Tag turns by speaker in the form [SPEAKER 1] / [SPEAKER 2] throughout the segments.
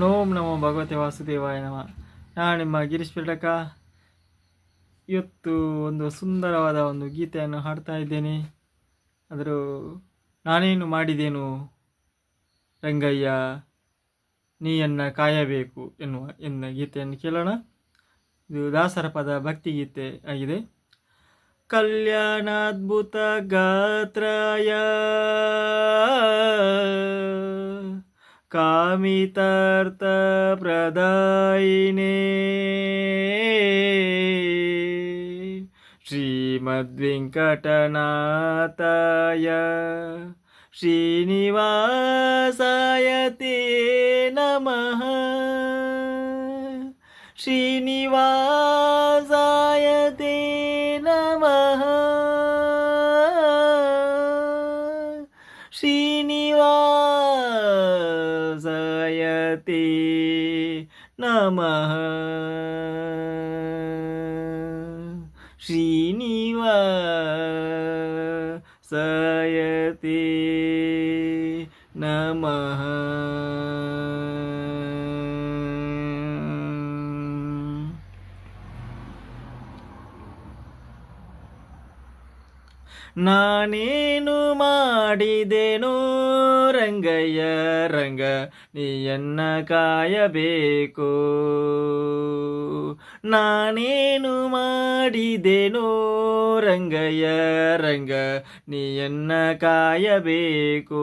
[SPEAKER 1] ಓಂ ನಮೋ ಭಗವತಿ ವಾಸುದೇವಾಯ ನಮ. ನಾನು ನಿಮ್ಮ ಗಿರೀಶ್ ಪೀಠಕ ಇವತ್ತು ಒಂದು ಸುಂದರವಾದ ಒಂದು ಗೀತೆಯನ್ನು ಹಾಡ್ತಾ ಇದ್ದೇನೆ. ಅದರ ನಾನೇನು ಮಾಡಿದೇನು ರಂಗಯ್ಯ, ನೀಯನ್ನು ಕಾಯಬೇಕು ಎನ್ನುವ ಎನ್ನ ಗೀತೆಯನ್ನು ಕೇಳೋಣ. ಇದು ದಾಸರ ಪದ ಭಕ್ತಿಗೀತೆ ಆಗಿದೆ. ಕಲ್ಯಾಣಾದ್ಭುತ ಗಾತ್ರಾಯ कामितर्तप्रदायिने। श्रीमद्वेङ्कटनाथाय श्रीनिवासाय ते नमः। श्रीनिवासाय ते नमः। Srinivas Saraswati Namaha Srinivasayati namah. ನಾನೇನು ಮಾಡಿದೆನೋ ರಂಗಯ್ಯ ರಂಗ, ನೀಯನ್ನ ಕಾಯಬೇಕು. ನಾನೇನು ಮಾಡಿದೆನೋ ರಂಗಯ್ಯ ರಂಗ, ನೀಯನ್ನ ಕಾಯಬೇಕು.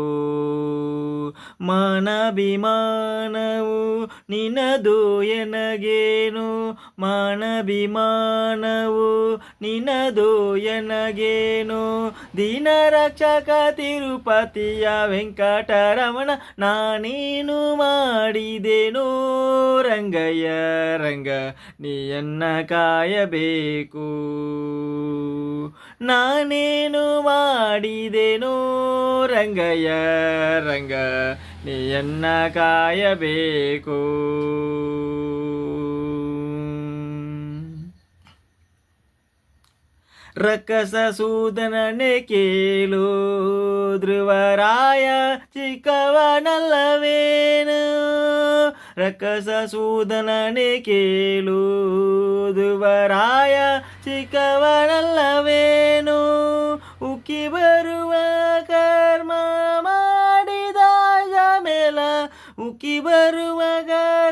[SPEAKER 1] ಮಾನಭಿಮಾನವು ನಿನದು ಎನಗೇನು? ಮಾನಭಿಮಾನವು ನಿನದು ಎನಗೇನು? ದೀನ ರಕ್ಷಕ ತಿರುಪತಿಯ ವೆಂಕಟರಮಣ, ನಾನೇನು ಮಾಡಿದೆನೋ ರಂಗಯ್ಯ, ರಂಗ ನೀಯನ್ನ ಕಾಯಬೇಕು? ನಾನೇನು ಮಾಡಿದೆನೋ ರಂಗಯ್ಯ, ರಂಗ ನೀಯನ್ನ ಕಾಯಬೇಕು? ರಕ್ಕಸ ಸೂದನನೆ ಕೇಳು, ಧ್ರುವರಾಯ ಚಿಕ್ಕವನಲ್ಲವೇನು? ರಕ್ಕಸ ಸೂದನನೆ ಕೇಳು, ಧ್ರುವರಾಯ ಚಿಕ್ಕವನಲ್ಲವೇನು? ಉಕ್ಕಿ ಬರುವ ಕರ್ಮ ಮಾಡಿದ ಮೇಲ, ಉಕ್ಕಿ ಬರುವ ಕರ್ಮ ಮಾಡಿದ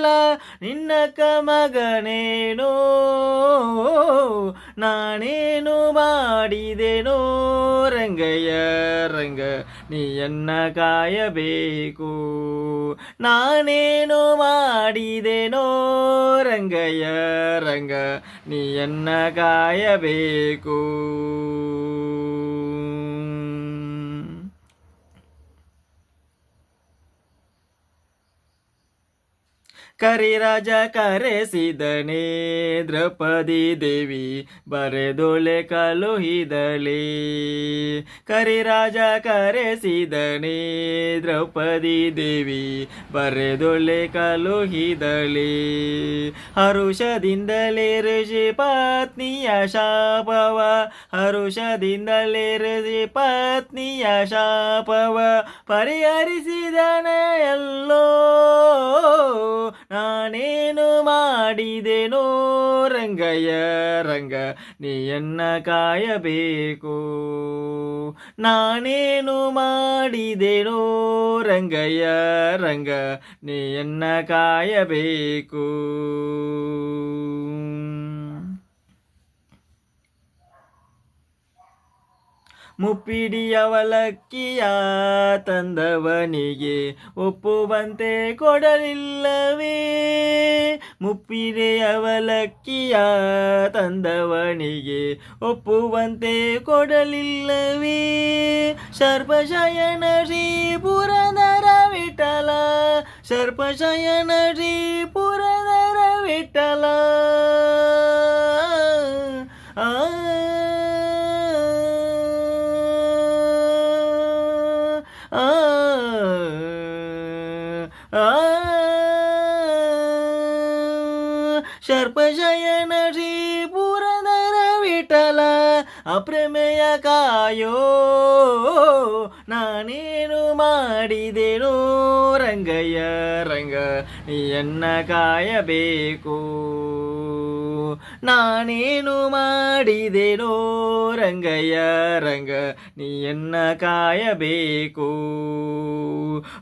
[SPEAKER 1] ಜಮೇಲ ನಿನ್ನ ಕಮಗನೇನೋ ನಾನೇನು ಮಾಡಿದೆನೋ ರಂಗಯ್ಯ ರಂಗ ನೀಯನ್ನ ಕಾಯಬೇಕು ನಾನೇನು ಮಾಡಿದೆನೋ ರಂಗಯ್ಯ ರಂಗ ನೀಯನ್ನ ಕಾಯಬೇಕು ಕರಿರಾಜ ಕರೆಸಿದನೆ, ದ್ರೌಪದಿ ದೇವಿ ಬರೆದೊಳೆ ಕಳುಹಿದಳೆ ಕರಿರಾಜ ಕರೆಸಿದನೆ, ದ್ರೌಪದಿ ದೇವಿ ಬರೆದೊಳೆ ಕಳುಹಿದಳೆ ಹರುಷದಿಂದಲೇ ಋಷಿ ಪತ್ನಿಯ ಶಾಪವ, ಹರುಷದಿಂದಲೇ ಋಷಿ ಪತ್ನಿಯ ಶಾಪವ ಪರಿಹರಿಸಿದನ ಎಲ್ಲೋ. ನಾನೇನು ಮಾಡಿದೆನೋ ರಂಗಯ್ಯ ರಂಗ ನೀಯನ್ನ ಕಾಯಬೇಕು ನಾನೇನು ಮಾಡಿದೆನೋ ರಂಗಯ್ಯ ರಂಗ ನೀಯನ್ನ ಕಾಯಬೇಕು ಮುಪ್ಪಿಡಿಯವಲಕ್ಕಿಯ ತಂದವನಿಗೆ ಒಪ್ಪುವಂತೆ ಕೊಡಲಿಲ್ಲವೇ? ಮುಪ್ಪಿಡೆಯವಲಕ್ಕಿಯ ತಂದವನಿಗೆ ಒಪ್ಪುವಂತೆ ಕೊಡಲಿಲ್ಲವೇ? ಸರ್ಪಶಯನ ಶ್ರೀ ಪುರದರ ವಿಠಲ ಸರ್ಪಶಯನ ಶ್ರೀ ಪುರದರ ವಿಠಲ. ಆ ಆ ಶರ್ಪಶಯನ ಶ್ರೀ ಪುರದರ ವಿಠಲ ಅಪ್ರಮೇಯ ಕಾಯೋ ನಾನೇನು ಮಾಡಿದೆನೋ ರಂಗಯ್ಯ ರಂಗ ನೀಯನ್ನ ಕಾಯಬೇಕು ನಾನೇನು ಮಾಡಿದೆನೋ ರಂಗಯ್ಯ, ರಂಗ ನೀಯನ್ನ ಕಾಯಬೇಕು?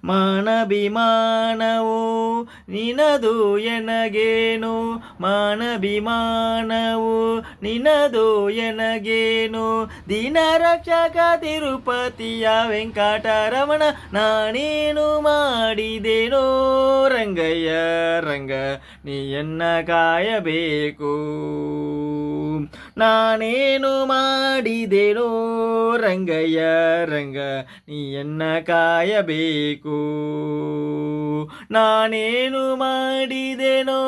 [SPEAKER 1] ಮಾನಭಿಮಾನವು, ನಿನದು ಎನಗೇನು? ಮಾನಭಿಮಾನವು, ನಿನದು ಎನಗೇನು? ದಿನ ರಕ್ಷಕ ತಿರುಪತಿಯ ವೆಂಕಟರಮಣ, ನಾನೇನು ಮಾಡಿದೆನೋ ರಂಗಯ್ಯ, ರಂಗ, ನೀ ಎನ್ನ ಕಾಯಬೇಕು? ನಾನೇನು ಮಾಡಿದೆನೋ ರಂಗಯ್ಯ, ರಂಗ, ನೀ ಎನ್ನ ಕಾಯಬೇಕು? ನಾನೇನು ಮಾಡಿದೆನೋ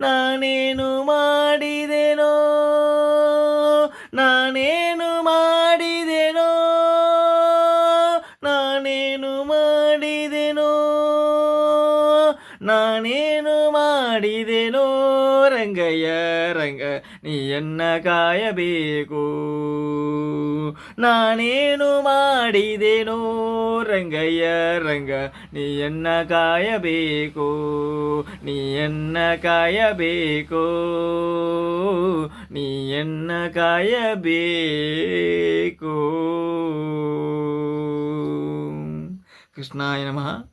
[SPEAKER 1] ನಾನೇನು ಮಾಡಿದೆನೋ, ನಾನೇನು ರಂಗ ನೀಯನ್ನ ಕಾಯಬೇಕು ನಾನೇನು ಮಾಡಿದೆನೋ ರಂಗಯ್ಯ ರಂಗ ನೀಯನ್ನ ಕಾಯಬೇಕು ನೀಯನ್ನ ಕಾಯಬೇಕು ನೀಯನ್ನ ಕಾಯಬೇಕು ಕೃಷ್ಣಾಯ ನಮಃ